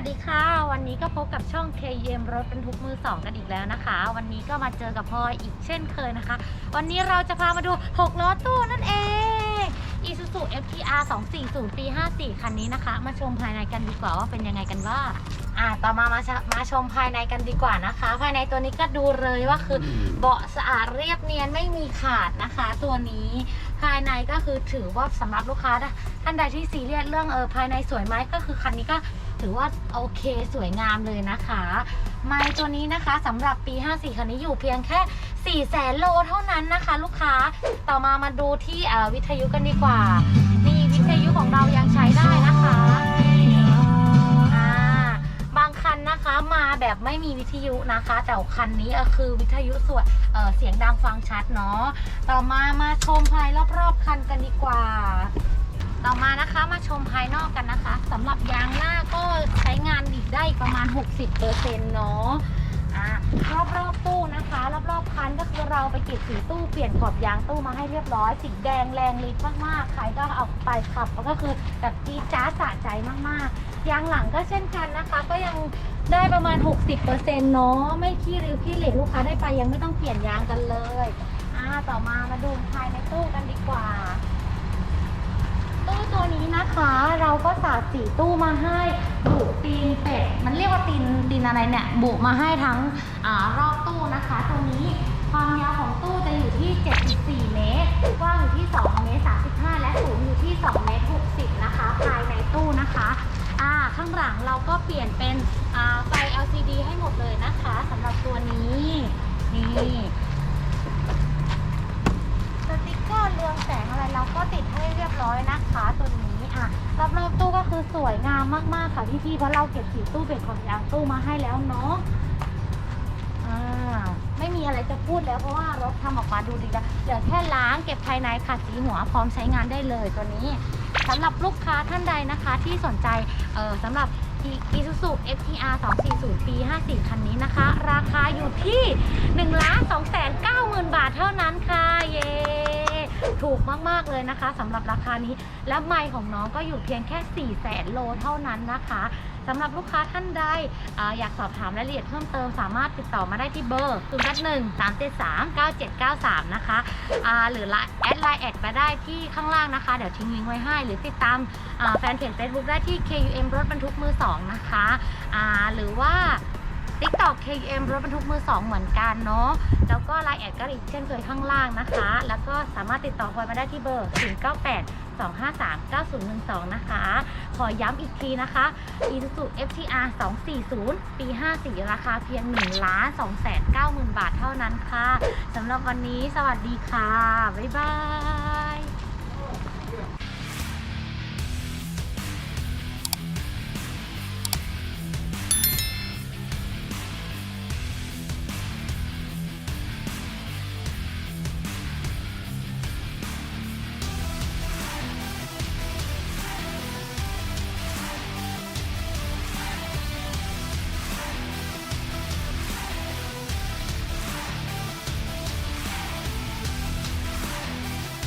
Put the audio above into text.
สดีค่ะ วันนี้ก็พบกับช่อง KM รถบรรทุกมือ2กันอีกแล้วนะคะ วันนี้ก็มาเจอกับพลอยอีกเช่นเคยนะคะ วันนี้เราจะพามาดู 6 ล้อตู้นั่นเอง Isuzu FTR 240 ปี 54 คันนี้นะคะ มาชมภายในกันดีกว่าว่าเป็นยังไงกันบ้างอ่าต่อมามาชะมาชมภายในกันดีกว่านะคะ ภายในตัวนี้ก็ดูเลยว่าคือเบาะสะอาดเรียบเนียนไม่มีขาดนะคะ ตัวนี้ภายในก็คือถือว่าสำหรับลูกค้าท่านใดที่ซีเรียสเรื่องเออภายในสวยไหมก็คือคันนี้ก็ ถือว่าโอเคสวยงามเลยนะคะ ไม้ตัวนี้นะคะสำหรับปี 54 คันนี้อยู่เพียงแค่ 4 แสนโลเท่านั้นนะคะ ลูกค้าต่อมามาดูที่วิทยุกันดีกว่า นี่วิทยุของเรายังใช้ได้นะคะบางคันนะคะมาแบบไม่มีวิทยุนะคะ แต่คันนี้คือวิทยุส่วนเเสียงดังฟังชัดเนาะต่อมามาชมภายรอบๆคันกันดีกว่า นะคะมาชมภายนอกกันนะคะสำหรับยางหน้าก็ใช้งานอีกได้อีกประมาณ 60%เนาะอ่ารอบรอบๆตู้นะคะรอบรอบๆคันก็คือเราไปเก็บสีตู้เปลี่ยนขอบยางตู้มาให้เรียบร้อยสีแดงแรงฤทธิ์มากๆใครก็เอาไปขับก็คือแบบจีจ้าสะใจมากๆยางหลังก็เช่นกันนะคะ ก็ยังได้ประมาณ 60%เนาะไม่ขี้ริ้วขี้เหร่ลูกค้าได้ไปยังไม่ต้องเปลี่ยนยางกันเลยอ่าต่อมามาดูภายในตู้กันดีกว่า นะคะ เราก็สาดสีตู้มาให้บุตีนเป็ดมันเรียกว่าตีนตีนอะไรเนี่ยบุมาให้ทั้งอารอบตู้นะคะตัวนี้ความยาวของตู้จะอยู่ที่ 74 เมตรกว้างอยู่ที่ 2 เมตร 35 และสูงอยู่ที่ 2 เมตร 60 นะคะ ภายในตู้นะคะอ่าข้างหลังเราก็เปลี่ยนเป็นไฟ LCD ให้หมดเลยนะคะสำหรับตัวนี้นี่ สติกเกอร์เรืองแสงอะไรเราก็ติดให้เรียบร้อยนะคะตัวนี้อะรอบๆตู้ก็ คือสวยงามมากๆค่ะพี่ๆเพราะเราเก็บสีตู้เป็นของยางตู้มาให้แล้วเนาะอ่าไม่มีอะไรจะพูดแล้วเพราะว่ารถทำออกมาดูดีแล้วเหลือแค่ล้างเก็บภายในค่ะสีหัวพร้อมใช้งานได้เลยตัวนี้สำหรับลูกค้าท่านใดนะคะที่สนใจเออสำหรับ Isuzu FTR 240 ปี 54 คันนี้นะคะ ราคาอยู่ที่ 1 2 9 0 0 0 ถูกมากๆเลยนะคะสำหรับราคานี้ และไมค์ของน้องก็อยู่เพียงแค่4แสนโลเท่านั้นนะคะสำหรับลูกค้าท่านใดออยากสอบถามรายละเอียดเพิ่มเติมสามารถติดต่อมาได้ที่เบอร์0 1 3 7 3 9 7 9 3 นะคะหรือแอดไลน์แอดมาได้ที่ข้างล่างนะคะ เดี๋ยวทิ้งลิงก์ไว้ให้ หรือติดตามแฟนเพจ Facebook ได้ที่ KUM รถบรรทุกมือ 2 นะคะหรือว่า TikTok KM รถบรรทุกมือ2เหมือนกันเนาะแล้วก็ไลน์แอดก็อีกเช่นเคยข้างล่างนะคะ แล้วก็สามารถติดต่อพลอยมาได้ที่เบอร์ 098 253 9012 นะคะ ขอย้ำอีกทีนะคะ Isuzu FTR 240 ปี 54 ราคาเพียง 1 ล้าน2 9 0 0 0 บาทเท่านั้นค่ะ สำหรับวันนี้สวัสดีค่ะ บ๊ายบาย